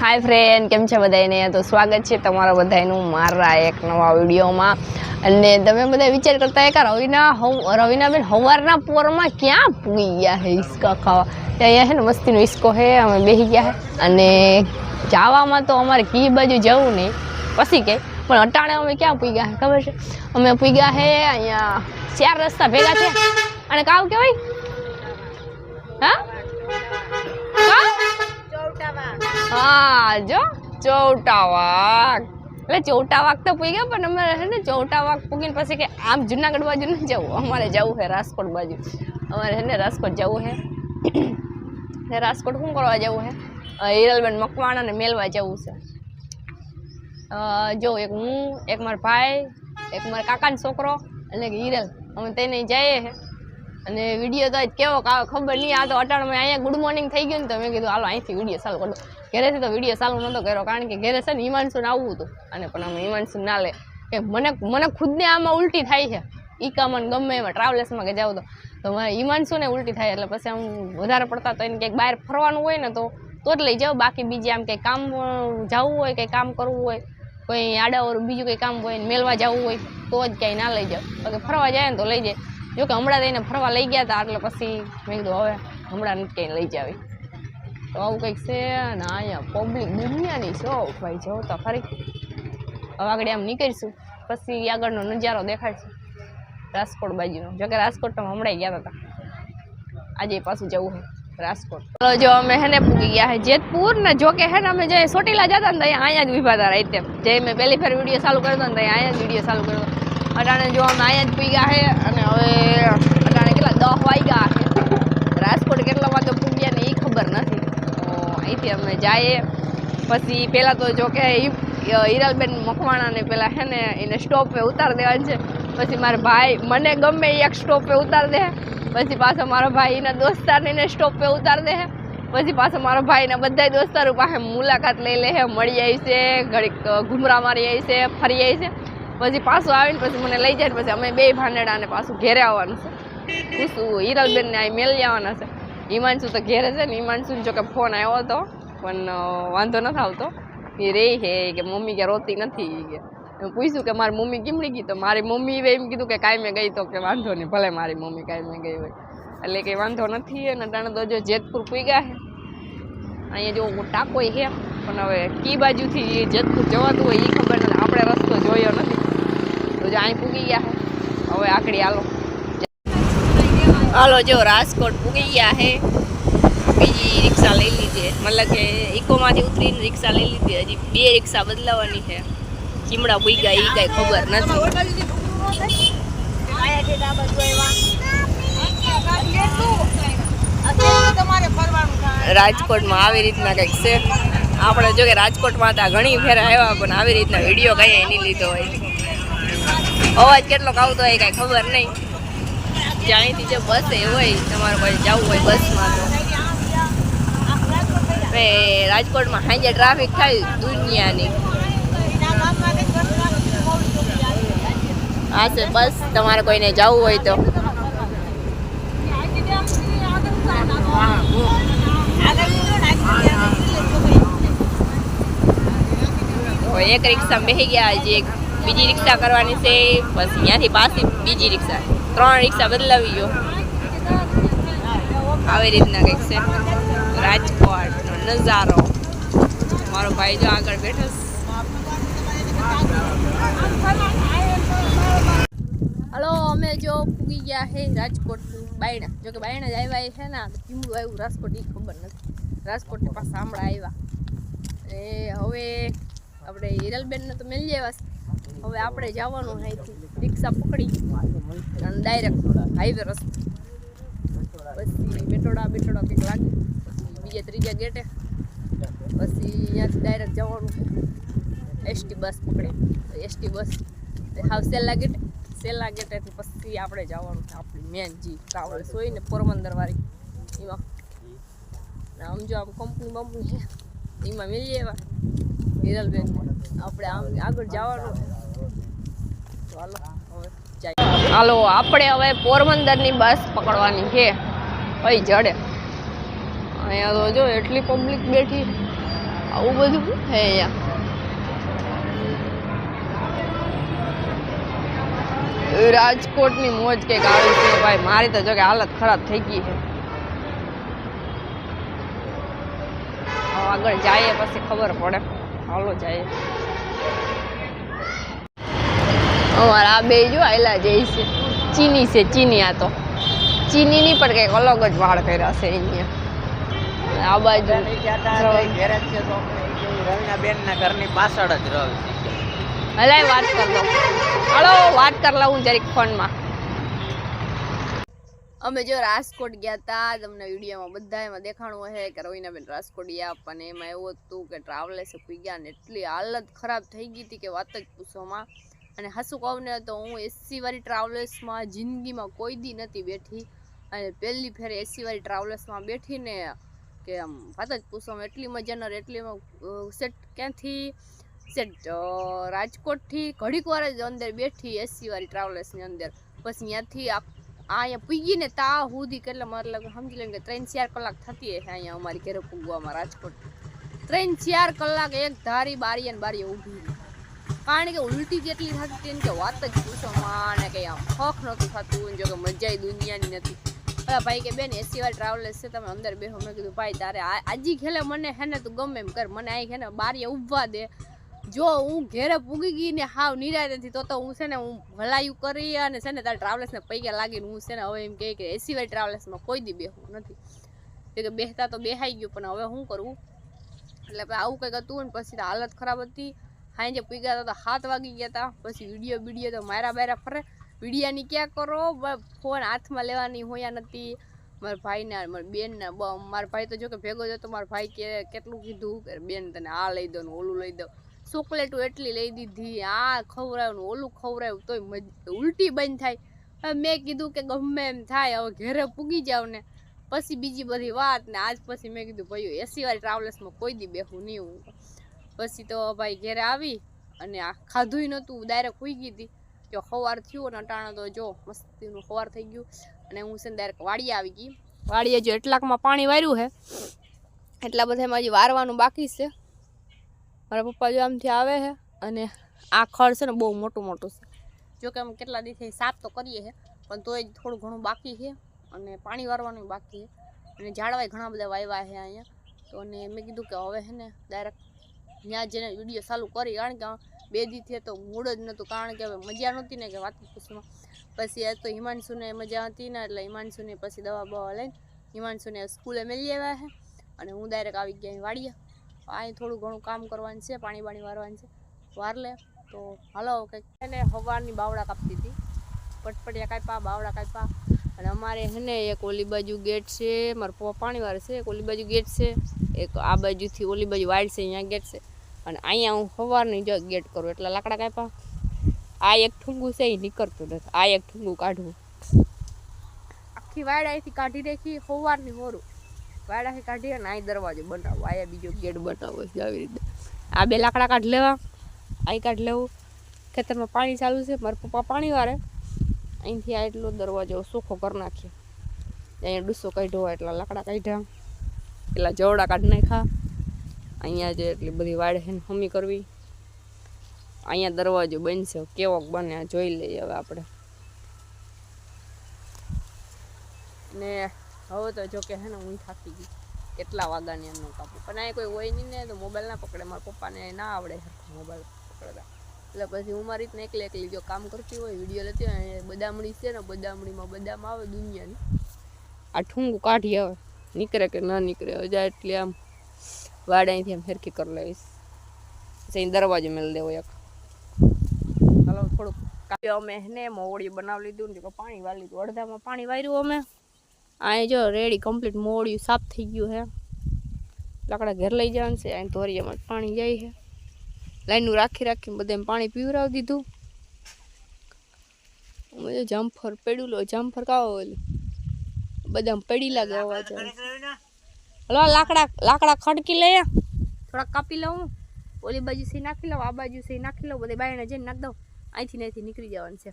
હાય friend કેમ છે બધાને તો સ્વાગત છે તમારા બધાનું મારા એક નવા વિડીયોમાં. અને તમે બધા વિચાર કરતા એક રવિના રવિનાબેન હવારના પોરમાં ક્યાં પૂગી ગયા હે હિસકા ખાવા? અહીંયા છે ને મસ્તીનો હિસકો છે અમે બેસી ગયા છે અને જવામાં તો અમારે કી બાજુ જવું નહીં. પછી કે, પણ અટાણે અમે ક્યાં પૂગ્યા છે ખબર છે? અમે પૂગ્યા છે અહીંયા ચાર રસ્તા ભેગા છે અને કાવ કહેવાય? હા? હા જો ચૌટા વાઘ. એટલે ચૌટા વાઘ તો પૂઈ પણ અમારે છે ને ચૌટા વાઘ પૂગીને પછી કે આમ જુનાગઢ બાજુ નથી જવું. અમારે જવું છે રાજકોટ બાજુ. અમારે છે ને રાજકોટ જવું છે. રાજકોટ શું કરવા જવું છે? હિરલબેન મકવાણાને મેલવા જવું છે. જો એક હું, એક મારા ભાઈ, એક મારા કાકાનો છોકરો એક હિરલ. અમે તેને જઈએ છે. અને વીડિયો તો કેવો ખબર નહીં. આ તો અટાણમાં અહીંયા ગુડ મોર્નિંગ થઈ ગયું ને તો મેં કીધું, હાલો, અહીંથી વીડિયો ચાલુ કરો. ઘરેથી તો વીડિયો ચાલુ નહોતો કર્યો કારણ કે ઘરે છે ને હિમાંશુને આવવું હતું. અને પણ અમે હિમાંશુ ના લે. કે મને મને ખુદને આમાં ઉલટી થાય છે. ઈકામાં ગમે એમાં ટ્રાવેલ્સમાં કે જાઉં તો. તો મારે હિમાંશુને ઉલટી થાય એટલે પછી આમ વધારે પડતા તો એને ક્યાંક બહાર ફરવાનું હોય ને તો તો જ લઈ જાઓ બાકી બીજે આમ કંઈ કામ જવું હોય, કંઈ કામ કરવું હોય, કોઈ આડાઓર બીજું કંઈ કામ હોય મેળવા જવું હોય, તો જ ક્યાંય ના લઈ જાઓ બાકી ફરવા જાય ને તો લઈ જાય. જો કે હમણાં એને ફરવા લઈ ગયા હતા એટલે પછી મેં કીધું હવે હમણાં નથી કંઈ લઈ જાવી. તો આવું કંઈક છે ને અહીંયા પબ્લિક દુનિયાની છો ભાઈ, જો તો ખરી. હવે આગળ એમ નીકળીશું. પછી આગળનો નજારો દેખાડશું. રાજકોટ બાજુનો. જોકે રાજકોટ તો હમણાં ગયા હતા આજે પાછું જવું છે, રાજકોટ. ચલો, જો અમે હે ને પૂગી ગયા છે જેતપુર, ને જો કે હે ને અમે જે ચોટીલા જતા ને અહીંયા જ ઊભા હતા રાતે જે મેં પહેલી ફેર વીડિયો ચાલુ કરતો ને અહીંયા જ વીડિયો ચાલુ કર્યો. હતો અટાણે જો અમે અહીંયા જ ગયા છે અને હવે અટાણે કેટલા દસ વાગ્યા છે રાજકોટ કેટલા વાગે પૂગ્યા ને એ ખબર નથી. અહીંથી અમે જઈએ. પછી પહેલાં તો જો કે હિરલબેન મકવાણાને પહેલાં હે ને એને સ્ટોપે ઉતાર દેવાનું છે. પછી મારા ભાઈ, મને ગમે એક સ્ટોપે ઉતાર દે. પછી પાછો મારો ભાઈ એના દોસ્તારને એને સ્ટોપે ઉતાર દે. પછી પાછો મારો ભાઈ એના બધા દોસ્તારો પાસે મુલાકાત લઈ લે છે મળી આવી છે, ઘડીક ઘૂમરા મારી આવી છે, ફરી આવી છે. પછી પાછું આવીને પછી મને લઈ જાય પછી અમે બે ભાંડેડાને પાછું ઘેરે આવવાનું છે. ખુશું હિરલબેનને અહીં મેલી આવવાના છે. હિમાંશુ તો ઘેરે છે ને, હિમાંશુ જો કે ફોન આવ્યો હતો, પણ વાંધો નથી આવતો એ રે હે, કે મમ્મી કે રોતી નથી કે. પૂછ્યું કે મારી મમ્મી કેમણી ગઈ? તો મારી મમ્મી એમ કીધું કે કાંઈ મેં ગઈ તો કે વાંધો નહીં, ભલે મારી મમ્મી કાંઈ મેં ગઈ હોય. એટલે કંઈ વાંધો નથી અને તાણે તો જો જેતપુર પૂગ્યા છે અહીંયા જો ટાંકો છે પણ હવે કી બાજુથી જેતપુર જવાતું હોય એ ખબર નથી આપણે રસ્તો જોયો નથી અહીં પૂગી ગયા હવે આકડી હાલો. હાલો, જો, રાજકોટ પૂગી ગયા છે બીજી રિક્ષા લઈ લીધી મતલબ કે ઇકોમાંથી ઉતરીને રિક્ષા લઈ લીધી હજી બે રિક્ષા બદલાવાની છે ચીમડા પૂગ્યા એ કાંઈ ખબર નથી. રાજકોટમાં આવી રીતના કંઈક છે. આપણે જો કે રાજકોટમાં હતા ઘણી ફેર આવ્યા, પણ આવી રીતના વીડિયો કઈ નહીં લીધો હોય. અવાજ કેટલો આવતો હોય કાંઈ ખબર નહીં. જ્યાંથી જે બસ એ હોય તમારે કોઈ જવું હોય બસમાં તો. રાજકોટમાં સાંજે ટ્રાફિક થાય દુનિયાની. હા છે બસ તમારે કોઈને જવું હોય તો. તો એક રિક્ષા બેસી ગયા હજી એક. બીજી રિક્ષા કરવાની છે, બસ ત્યાંથી પાછી બીજી રિક્ષા. ત્રણ રિક્ષા બદલાવી ગયો. આવી રીતના કંઈક છે. રાજકોટનો નજારો. મારો ભાઈ જો આગળ બેઠો છે. હલો, અમે જો પૂગી ગયા છે રાજકોટ બાયણા. જો કે બાયણા જ આવ્યા છે ને કેમનું આવ્યું, રાજકોટ એ ખબર નથી. રાજકોટની પાસે હમણાં આવ્યા. એ હવે આપણે હિરલબેનને તો મળી આવ્યા છે. હવે આપણે જવાનું અહીંથી. રિક્ષા પકડી. અને ડાયરેક્ટ હાઈવે રસ્તો. પછી બેટોડા બેટોડા કંઈક લાગે. બીજા ત્રીજા ગેટે. પછી અહીંયાથી ડાયરેક્ટ જવાનું એસટી બસ પકડી. એસટી બસ હાવ સેલા ગેટે. સેલા ગેટેથી પછી આપણે જવાનું છે આપણી મેન જી ટ્રાવેલ્સ હોય ને પોરબંદરવાળી એમાં. આમ જો આમ કંપની બંપની છે. એમાં મિલી એવા હિરલબેન આપણે આમ આગળ જવાનું. હાલો, આપણે હવે પોરબંદરની બસ પકડવાની છે. ભાઈ જડે. અહીંયા તો જો એટલી પબ્લિક બેઠી. આવું બધું હે અહીંયા? રાજકોટની મોજ કંઈક આવી છે ભાઈ. મારી તો જો કે હાલત ખરાબ થઈ ગઈ છે. આગળ જઈએ પછી ખબર પડે. હાલો, જઈએ. અમારા આ બે જો આયલા જઈ છે. ચીની છે ચીની આ તો. ચીનીની પણ કંઈક અલગ જ વાળ કર્યા છે અહીંયા. આ બાજુ બેન ઘરની પાછળ જ રહે હલાય વાત કર દો હાલો વાત કર લઉં જરીક ફોનમાં. અમે જો રાજકોટ ગયા હતા તમને વિડીયોમાં બધા એમાં દેખાણું હે કે રવિનાબેન રાજકોટ ગયા પણ એમાં એવું હતું કે ટ્રાવેલર્સ ગયા ને એટલી હાલત ખરાબ થઈ ગઈ હતી કે વાત જ પૂછોમાં. અને હાસું કહું ને તો હું એસીવાળી ટ્રાવેલ્સમાં જિંદગીમાં કોઈ દી નથી બેઠી. અને પહેલી ફેર એસીવાળી ટ્રાવેલ્સમાં બેઠીને કે આમ વાત જ પૂછો એટલી મજાનો એટલી સેટ ક્યાંથી? સેટ રાજકોટથી ઘડીક વાર જ અંદર બેઠી એસી વાળી ટ્રાવેલર્સની અંદર. પછી ત્યાંથી આ અહીંયા પૂગીને તા સુધી કેટલે મતલબ સમજી લે કે ત્રણ ચાર કલાક થતી હશે અહીંયા અમારી ઘરે પૂગવામાં રાજકોટ ત્રણ ચાર કલાક એક ધારી બારી અને બારીએ ઊભી. કારણ કે ઉલટી જેટલી થતી હતી કે વાત જ પૂછો માને ને કે આમ હક નહોતું થતું જો કે મજા દુનિયાની નથી. અરે ભાઈ કે, બેન, એસી વાળી ટ્રાવેલર્સ છે, તમે અંદર બેહો. મેં કીધું, ભાઈ, તારે આજી ખેલે મને હે ને તું ગમે એમ કર, મને આ હે ને બારીએ ઊભવા દે. જો હું ઘેરે પૂગી ગઈ ને હાવ નિરાય નથી તો તો હું છે ને હું ભલાયું કરી અને છે ને તારા ટ્રાવેલર્સને પૈકા લાગીને હું છે ને હવે એમ કહે કે એસી વાળી ટ્રાવેલર્સમાં કોઈ દી બેહું નથી. એ કે બેસતા તો બેહાઈ ગયું, પણ હવે શું કરવું એટલે આવું કંઈક હતું ને પછી હાલત ખરાબ હતી. સાંજે પીગા હતા તો હાથ વાગી ગયા હતા પછી વીડિયો વીડિયો તો મારા બારા ફરે. વિડીયાની ક્યાં કરો? ફોન હાથમાં લેવાની હોયા નથી. મારા ભાઈને, મારા બેનને મારા ભાઈ તો જો કે ભેગો જ હતો. મારા ભાઈ કે, કેટલું કીધું? કે બેન તને આ લઈ દો ને ઓલું લઈ દો. ચોકલેટો એટલી લઈ દીધી. આ ખવડાવ્યું ને ઓલું ખવડાવ્યું. તોય ઉલટી બંધ થાય. મેં કીધું કે ગમે એમ થાય. હવે ઘરે પૂગી જાવ ને. પછી બીજી બધી વાત ને આજ પછી મેં કીધું ભાઈ એસી વાળી ટ્રાવેલર્સમાં કોઈ દી બેહું નહીં. હું પછી તો ભાઈ ઘરે આવી અને આ ખાધુંય નહોતું ડાયરેક્ટ ઉઈ ગઈ હતી. જો સવાર થયું ને અટાણા તો જો મસ્તીનું સવાર થઈ ગયું. અને હું છે ને ડાયરેક્ટ વાડીએ આવી ગઈ. વાડીએ જો એટલાકમાં પાણી વાર્યું છે એટલા બધામાં હજી વારવાનું બાકી છે. મારા પપ્પા જો આમથી આવે છે અને આ ખડ છે ને બહુ મોટું મોટું છે. જો કે અમે કેટલા દિવસથી સાફ તો કરીએ છે પણ તોય થોડું ઘણું બાકી છે અને પાણી વારવાનું બાકી છે. અને ઝાડવાય ઘણા બધા વાવ્યા છે અહીંયા. તો અને મેં કીધું કે હવે છે ને ડાયરેક્ટ ત્યાં જઈને વીડિયો ચાલુ કરી, કારણ કે બે દીથી તો મૂડ જ નહોતું, કારણ કે હવે મજા નહોતી ને કે વાત પૂછમાં પછી આજ તો હિમાંશુને મજા હતી ને, એટલે હિમાંશુને પછી દવા બવા લઈને હિમાંશુને સ્કૂલે મેળવી આવ્યા છે અને હું ડાયરેક્ટ આવી ગયા વાડીએ. અહીં થોડું ઘણું કામ કરવાનું છે, પાણી બાણી વારવાનું છે. વાર લે, તો હાલો કંઈક. એને હવાની બાવડા કાપતી હતી. પટપટિયા કાપ્યા બાવડા કાપ્યા. અને અમારે છે ને એક ઓલી બાજુ ગેટ છે, મારા પપ્પા પાણી વાળે છે, એક ઓલી બાજુ ગેટ છે, એક આ બાજુથી ઓલી બાજુ વાઇડ છે, અહીંયા ગેટ છે. અને અહીંયા હું સવારની જો ગેટ કરું એટલે લાકડા કાપ્યા. આ એક ઠુંગું છે, એ નીકળતું નથી. આ એક ઠુંગું કાઢવું. આખી વાડાથી કાઢી રાખી સવારની હોરું વાડાથી કાઢી અને અહીં દરવાજો બનાવો. આયા બીજો ગેટ બનાવો છે આવી રીતે. આ બે લાકડા કાઢ લેવા. અહીં કાઢ લેવું. ખેતરમાં પાણી ચાલુ છે. મારા પપ્પા પાણી વારે. અહીંથી આ એટલો દરવાજો સુખો કરી નાખીએ અહીંયા ડુસ્સો કાઢ્યો હોય એટલા લાકડા કાઢ્યા. એટલા જવડા કાઢી નાખ્યા. અહીંયા જે એટલી બધી વાડ હમી કરવી. અહીંયા દરવાજો બનશે, કેવોક બને જોઈ લઈએ હવે આપણે. ને હવે તો જો કે હે ને હું થાકી ગઈ. કેટલા વાગ્યાની એમનું કાપું પણ અહીંયા કોઈ હોય નહીં ને તો મોબાઈલ ના પકડે. મારા પપ્પાને ના આવડે મોબાઈલ પકડતા. એટલે પછી હું મારી રીતને એકલી એકલી જો કામ કરતી હોય વીડિયો લેતી હોય બદામડી છે ને બદામડીમાં બદામ આવે દુનિયાની. આ ઠુંગું કાઢી આવે. નીકળે કે ન નીકળે, હજા એટલે આમ વાડ અહીંથી આમ ફેરકી કરી લઈશ. પછી દરવાજો મેળ દેવો એક. હાલો થોડુંક કાપ્યો અમે ને મોવડી બનાવી લીધું ને પાણી વાળી લીધું. અડધામાં પાણી વાર્યું અમે. અહીં જો રેડી કમ્પ્લીટ મોવડિયું સાફ થઈ ગયું છે લાકડા ઘેર લઈ જવાનું છે અહીં ધોરિયામાં પાણી જાય છે લાઈનનું રાખી રાખીને બધે પાણી પીવરાવી દીધું. અમે જામફર પડ્યું લો જામફર કાવો બધા પડી લાગે અવાજ. હલો લાકડા લાકડા ખડકી લઈએ થોડાક કાપી લઉં ઓલી બાજુ સી નાખી લઉં, આ બાજુ સી નાખી લઉં, બધે બાયણે જઈને નાખી દઉં. અહીંથી અહીંથી નીકળી જવાનું છે.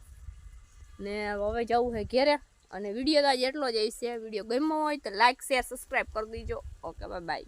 ને હવે જવું છે ઘેરે, અને વીડિયો તો આજે એટલો જ હશે વીડિયો ગમ્યો હોય તો લાઈક શેર સબસ્ક્રાઈબ કરી દીજો. Okay bye